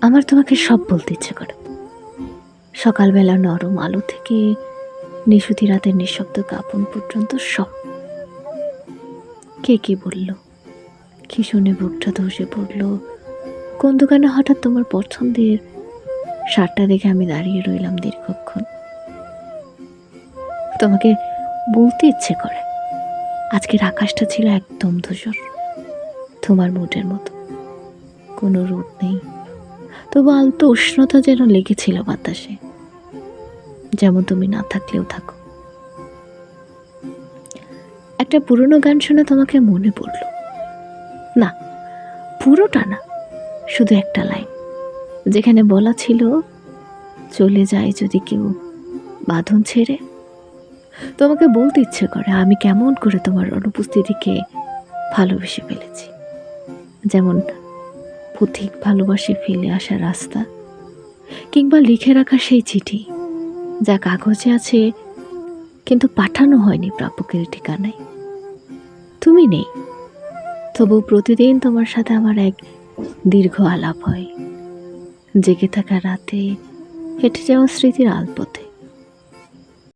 আমার তোমাকে সব বলতে ইচ্ছে করে। সকালবেলা নরম আলো থেকে নিশুতি রাতের নিঃশব্দ কাপন পর্যন্ত সব। কে কি বলল? কি শুনে বুকটা ধসে পড়ল? কোন দোকানে হঠাৎ তোমার পছন্দের শার্টটা দেখে আমি দাঁড়িয়ে রইলাম দীর্ঘক্ষণ। তোমাকে বলতে ইচ্ছে করে। আজকের আকাশটা ছিল একদম ধূসর। তোমার মুডের মতো। কোনো রোদ নেই। তবু আলতো উষ্ণতা যেন লেগেছিল বাতাসে। যেমন তুমি না থাকলেও থাকো। একটা পুরনো গান শুনে তোমাকে মনে পড়ল। না, পুরোটা না, শুধু একটা লাইন। যেখানে বলা ছিল, চলে যায় যদি কেউ বাঁধন ছেড়ে। তোমাকে বলতে ইচ্ছে করে, আমি কেমন করে তোমার অনুপস্থিতিকে ভালোবেসে ফেলেছি। যেমন পথিক ভালোবাসে ফেলে আসা রাস্তা, কিংবা লিখে রাখা সেই চিঠি যা কাগজে আছে, কিন্তু পাঠানো হয়নি প্রাপকের ঠিকানায়। তুমি নেই, তবু প্রতিদিন তোমার সাথে আমার এক দীর্ঘ আলাপ হয়। জেগে থাকা রাতে হেঁটে যাওয়া স্মৃতির আলপথে।